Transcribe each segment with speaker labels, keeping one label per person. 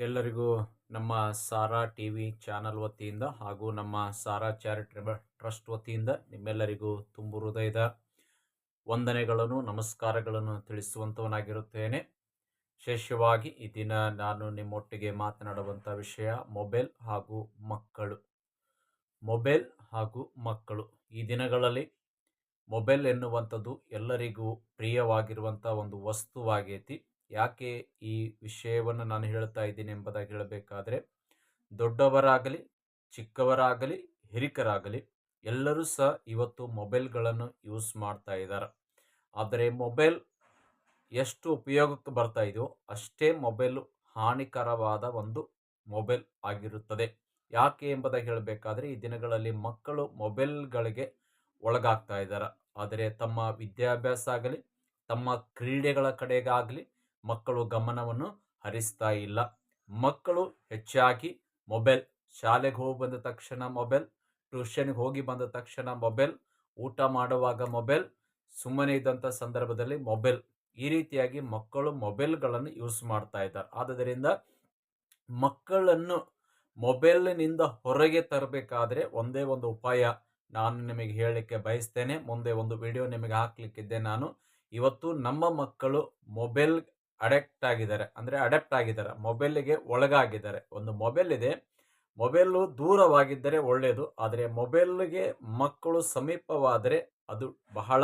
Speaker 1: ಎಲ್ಲರಿಗೂ ನಮ್ಮ Sara T V channel ವತಿಯಿಂದ ಹಾಗೂ ನಮ್ಮ ಸಾರಾ ಚಾರಿಟೇಬಲ್ ಟ್ರಸ್ಟ್ ವತಿಯಿಂದ ನಿಮ್ಮೆಲ್ಲರಿಗೂ ತುಂಬು ಹೃದಯದ ವಂದನೆಗಳನ್ನು, ನಮಸ್ಕಾರಗಳನ್ನು ತಿಳಿಸುವಂಥವನಾಗಿರುತ್ತೇನೆ ವಿಶೇಷವಾಗಿ ಈ ದಿನ ನಾನು ನಿಮ್ಮೊಟ್ಟಿಗೆ ಮಾತನಾಡುವಂಥ ವಿಷಯ ಮೊಬೈಲ್ ಹಾಗೂ ಮಕ್ಕಳು. ಮೊಬೈಲ್ ಹಾಗೂ ಮಕ್ಕಳು. ಈ ದಿನಗಳಲ್ಲಿ ಮೊಬೈಲ್ ಎನ್ನುವಂಥದ್ದು ಎಲ್ಲರಿಗೂ ಪ್ರಿಯವಾಗಿರುವಂಥ ಒಂದು ವಸ್ತುವಾಗೈತಿ. ಯಾಕೆ ಈ ವಿಷಯವನ್ನು ನಾನು ಹೇಳ್ತಾ ಇದ್ದೀನಿ ಎಂಬುದಾಗಿ ಹೇಳಬೇಕಾದ್ರೆ, ದೊಡ್ಡವರಾಗಲಿ, ಚಿಕ್ಕವರಾಗಲಿ, ಹಿರಿಕರಾಗಲಿ ಎಲ್ಲರೂ ಸಹ ಇವತ್ತು ಮೊಬೈಲ್ಗಳನ್ನು ಯೂಸ್ ಮಾಡ್ತಾ ಇದ್ದಾರೆ. ಆದರೆ ಮೊಬೈಲ್ ಎಷ್ಟು ಉಪಯೋಗಕ್ಕೆ ಬರ್ತಾ ಇದೆಯೋ ಅಷ್ಟೇ ಮೊಬೈಲು ಹಾನಿಕರವಾದ ಒಂದು ಮೊಬೈಲ್ ಆಗಿರುತ್ತದೆ. ಯಾಕೆ ಎಂಬುದಾಗಿ ಹೇಳಬೇಕಾದ್ರೆ, ಈ ದಿನಗಳಲ್ಲಿ ಮಕ್ಕಳು ಮೊಬೈಲ್ಗಳಿಗೆ ಒಳಗಾಗ್ತಾ ಇದ್ದಾರೆ. ಆದರೆ ತಮ್ಮ ವಿದ್ಯಾಭ್ಯಾಸ ಆಗಲಿ, ತಮ್ಮ ಕ್ರೀಡೆಗಳ ಕಡೆಗಾಗಲಿ ಮಕ್ಕಳು ಗಮನವನ್ನು ಹರಿಸ್ತಾ ಇಲ್ಲ. ಮಕ್ಕಳು ಹೆಚ್ಚಾಗಿ ಮೊಬೈಲ್, ಶಾಲೆಗೆ ಹೋಗಿ ಬಂದ ತಕ್ಷಣ ಮೊಬೈಲ್, ಟ್ಯೂಷನ್ಗೆ ಹೋಗಿ ಬಂದ ತಕ್ಷಣ ಮೊಬೈಲ್, ಊಟ ಮಾಡುವಾಗ ಮೊಬೈಲ್, ಸುಮ್ಮನೆ ಇದ್ದಂಥ ಸಂದರ್ಭದಲ್ಲಿ ಮೊಬೈಲ್. ಈ ರೀತಿಯಾಗಿ ಮಕ್ಕಳು ಮೊಬೈಲ್ಗಳನ್ನು ಯೂಸ್ ಮಾಡ್ತಾ ಇದ್ದಾರೆ. ಆದ್ದರಿಂದ ಮಕ್ಕಳನ್ನು ಮೊಬೈಲ್ನಿಂದ ಹೊರಗೆ ತರಬೇಕಾದ್ರೆ ಒಂದೇ ಒಂದು ಉಪಾಯ ನಾನು ನಿಮಗೆ ಹೇಳಲಿಕ್ಕೆ ಬಯಸ್ತೇನೆ. ಮುಂದೆ ಒಂದು ವಿಡಿಯೋ ನಿಮಗೆ ಹಾಕ್ಲಿಕ್ಕಿದ್ದೆ ನಾನು. ಇವತ್ತು ನಮ್ಮ ಮಕ್ಕಳು ಮೊಬೈಲ್ ಅಡಕ್ಟ್ ಆಗಿದ್ದಾರೆ. ಅಂದರೆ ಅಡೆಪ್ಟ್ ಆಗಿದ್ದಾರೆ. ಮೊಬೈಲಿಗೆ ಒಳಗಾಗಿದ್ದಾರೆ. ಒಂದು ಮೊಬೈಲ್ ಇದೆ. ಮೊಬೈಲು ದೂರವಾಗಿದ್ದರೆ ಒಳ್ಳೆಯದು. ಆದರೆ ಮೊಬೈಲ್ಗೆ ಮಕ್ಕಳು ಸಮೀಪವಾದರೆ ಅದು ಬಹಳ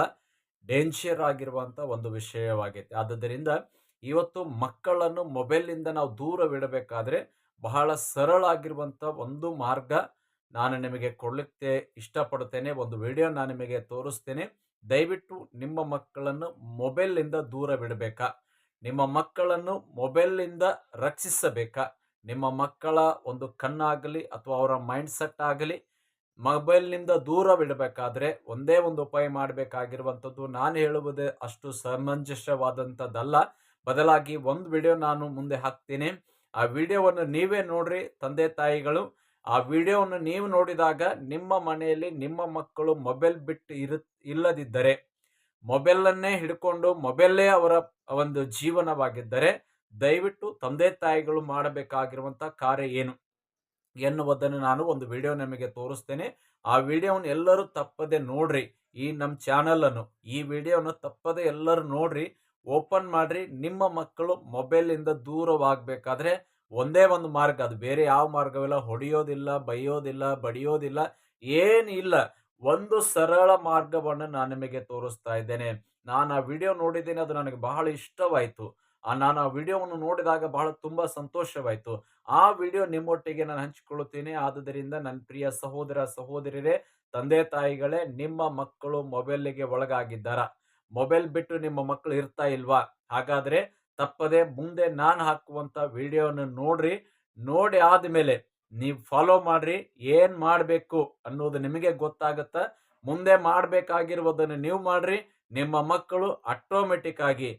Speaker 1: ಡೇಂಜರ್ ಆಗಿರುವಂಥ ಒಂದು ವಿಷಯವಾಗಿದೆ ಆದ್ದರಿಂದ ಇವತ್ತು ಮಕ್ಕಳನ್ನು ಮೊಬೈಲಿಂದ ನಾವು ದೂರವಿಡಬೇಕಾದ್ರೆ ಬಹಳ ಸರಳ ಆಗಿರುವಂಥ ಒಂದು ಮಾರ್ಗ ನಾನು ನಿಮಗೆ ಕೊಡಲಿಕ್ಕೆ ಇಷ್ಟಪಡುತ್ತೇನೆ. ಒಂದು ವಿಡಿಯೋ ನಾನು ನಿಮಗೆ ತೋರಿಸ್ತೇನೆ. ದಯವಿಟ್ಟು ನಿಮ್ಮ ಮಕ್ಕಳನ್ನು ಮೊಬೈಲಿಂದ ದೂರವಿಡಬೇಕಾ ನಿಮ್ಮ ಮಕ್ಕಳನ್ನು ಮೊಬೈಲ್ನಿಂದ ರಕ್ಷಿಸಬೇಕಾ? ನಿಮ್ಮ ಮಕ್ಕಳ ಒಂದು ಕಣ್ಣಾಗಲಿ ಅಥವಾ ಅವರ ಮೈಂಡ್ ಸೆಟ್ ಆಗಲಿ ಮೊಬೈಲ್ನಿಂದ ದೂರವಿಡಬೇಕಾದ್ರೆ ಒಂದೇ ಒಂದು ಉಪಾಯ ಮಾಡಬೇಕಾಗಿರುವಂಥದ್ದು. ನಾನು ಹೇಳುವುದೇ ಅಷ್ಟು ಸಮಂಜಸವಾದಂಥದ್ದಲ್ಲ. ಬದಲಾಗಿ ಒಂದು ವಿಡಿಯೋ ನಾನು ಮುಂದೆ ಹಾಕ್ತೀನಿ. ಆ ವಿಡಿಯೋವನ್ನು ನೀವೇ ನೋಡ್ರಿ ತಂದೆ ತಾಯಿಗಳು. ಆ ವಿಡಿಯೋವನ್ನು ನೀವು ನೋಡಿದಾಗ ನಿಮ್ಮ ಮನೆಯಲ್ಲಿ ನಿಮ್ಮ ಮಕ್ಕಳು ಮೊಬೈಲ್ ಬಿಟ್ಟು ಇರು ಇಲ್ಲದಿದ್ದರೆ ಮೊಬೈಲನ್ನೇ ಹಿಡ್ಕೊಂಡು ಮೊಬೈಲೇ ಅವರ ಒಂದು ಜೀವನವಾಗಿದ್ದರೆ ದಯವಿಟ್ಟು ತಂದೆ ತಾಯಿಗಳು ಮಾಡಬೇಕಾಗಿರುವಂಥ ಕಾರ್ಯ ಏನು ಎನ್ನುವುದನ್ನು ನಾನು ಒಂದು ವಿಡಿಯೋ ನಿಮಗೆ ತೋರಿಸ್ತೇನೆ. ಆ ವಿಡಿಯೋವನ್ನು ಎಲ್ಲರೂ ತಪ್ಪದೆ ನೋಡ್ರಿ. ಈ ನಮ್ಮ ಚಾನಲನ್ನು ಈ ವಿಡಿಯೋನ ತಪ್ಪದೆ ಎಲ್ಲರೂ ನೋಡ್ರಿ. ಓಪನ್ ಮಾಡ್ರಿ. ನಿಮ್ಮ ಮಕ್ಕಳು ಮೊಬೈಲಿಂದ ದೂರವಾಗಬೇಕಾದ್ರೆ ಒಂದೇ ಒಂದು ಮಾರ್ಗ. ಅದು ಬೇರೆ ಯಾವ ಮಾರ್ಗವಿಲ್ಲ. ಹೊಡೆಯೋದಿಲ್ಲ, ಬೈಯೋದಿಲ್ಲ, ಬಡಿಯೋದಿಲ್ಲ, ಏನಿಲ್ಲ. ಒಂದು ಸರಳ ಮಾರ್ಗವನ್ನು ನಾನು ನಿಮಗೆ ತೋರಿಸ್ತಾ ಇದ್ದೇನೆ. ನಾನು ಆ ವಿಡಿಯೋ ನೋಡಿದ್ದೇನೆ, ಅದು ನನಗೆ ಬಹಳ ಇಷ್ಟವಾಯಿತು. ಆ ನಾನು ಆ ವಿಡಿಯೋವನ್ನು ನೋಡಿದಾಗ ಬಹಳ ತುಂಬ ಸಂತೋಷವಾಯಿತು. ಆ ವಿಡಿಯೋ ನಿಮ್ಮೊಟ್ಟಿಗೆ ನಾನು ಹಂಚಿಕೊಳ್ಳುತ್ತೇನೆ. ಆದುದರಿಂದ ನನ್ನ ಪ್ರಿಯ ಸಹೋದರ, ಸಹೋದರಿಯರೇ, ತಂದೆ, ತಾಯಿಗಳೇ, ನಿಮ್ಮ ಮಕ್ಕಳು ಮೊಬೈಲಿಗೆ ಒಳಗಾಗಿದ್ದಾರ. ಮೊಬೈಲ್ ಬಿಟ್ಟು ನಿಮ್ಮ ಮಕ್ಕಳು ಇರ್ತಾ ಇಲ್ವಾ? ಹಾಗಾದ್ರೆ ತಪ್ಪದೆ ಮುಂದೆ ನಾನು ಹಾಕುವಂಥ ವಿಡಿಯೋನ ನೋಡ್ರಿ. ನೋಡಿ ಆದಮೇಲೆ ನೀವು ಫಾಲೋ ಮಾಡ್ರಿ, ಏನು ಮಾಡಬೇಕು ಅನ್ನೋದು ನಿಮಗೆ ಗೊತ್ತಾಗತ್ತ. ಮುಂದೆ ಮಾಡಬೇಕಾಗಿರುವುದನ್ನು ನೀವು ಮಾಡ್ರಿ, ನಿಮ್ಮ ಮಕ್ಕಳು ಆಟೋಮೆಟಿಕ್ ಆಗಿ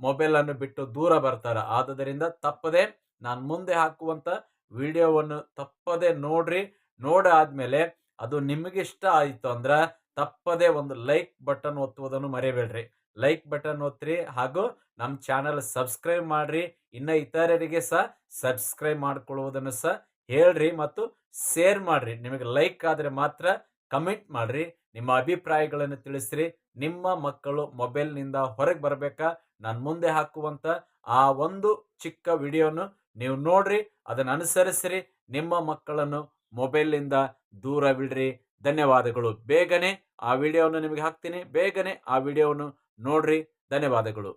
Speaker 1: ಮೊಬೈಲನ್ನು ಬಿಟ್ಟು ದೂರ ಬರ್ತಾರೆ. ಆದುದರಿಂದ ತಪ್ಪದೆ ನಾನು ಮುಂದೆ ಹಾಕುವಂಥ ವಿಡಿಯೋವನ್ನು ತಪ್ಪದೆ ನೋಡ್ರಿ. ನೋಡಿ ಆದಮೇಲೆ ಅದು ನಿಮಗಿಷ್ಟ ಆಯಿತು ಅಂದ್ರೆ ತಪ್ಪದೆ ಒಂದು ಲೈಕ್ ಬಟನ್ ಒತ್ತುವುದನ್ನು ಮರಿಬೇಡ್ರಿ. ಲೈಕ್ ಬಟನ್ ಒತ್ತಿರಿ ಹಾಗೂ ನಮ್ಮ ಚಾನಲ್ ಸಬ್ಸ್ಕ್ರೈಬ್ ಮಾಡ್ರಿ. ಇನ್ನು ಇತರರಿಗೆ ಸಹ ಸಬ್ಸ್ಕ್ರೈಬ್ ಮಾಡ್ಕೊಳ್ಳುವುದನ್ನು ಸಹ ಹೇಳ್ರಿ ಮತ್ತು ಶೇರ್ ಮಾಡ್ರಿ. ನಿಮಗೆ ಲೈಕ್ ಆದರೆ ಮಾತ್ರ ಕಮೆಂಟ್ ಮಾಡ್ರಿ. ನಿಮ್ಮ ಅಭಿಪ್ರಾಯಗಳನ್ನು ತಿಳಿಸ್ರಿ. ನಿಮ್ಮ ಮಕ್ಕಳು ಮೊಬೈಲ್ನಿಂದ ಹೊರಗೆ ಬರಬೇಕಾ? ನಾನು ಮುಂದೆ ಹಾಕುವಂಥ ಆ ಒಂದು ಚಿಕ್ಕ ವಿಡಿಯೋನು ನೀವು ನೋಡ್ರಿ. ಅದನ್ನು ಅನುಸರಿಸ್ರಿ. ನಿಮ್ಮ ಮಕ್ಕಳನ್ನು ಮೊಬೈಲ್ನಿಂದ ದೂರವಿಡ್ರಿ ಧನ್ಯವಾದಗಳು. ಬೇಗನೆ ಆ ವಿಡಿಯೋವನ್ನು ನಿಮಗೆ ಹಾಕ್ತೀನಿ. ಬೇಗನೆ ಆ ವಿಡಿಯೋವನ್ನು ನೋಡ್ರಿ. ಧನ್ಯವಾದಗಳು.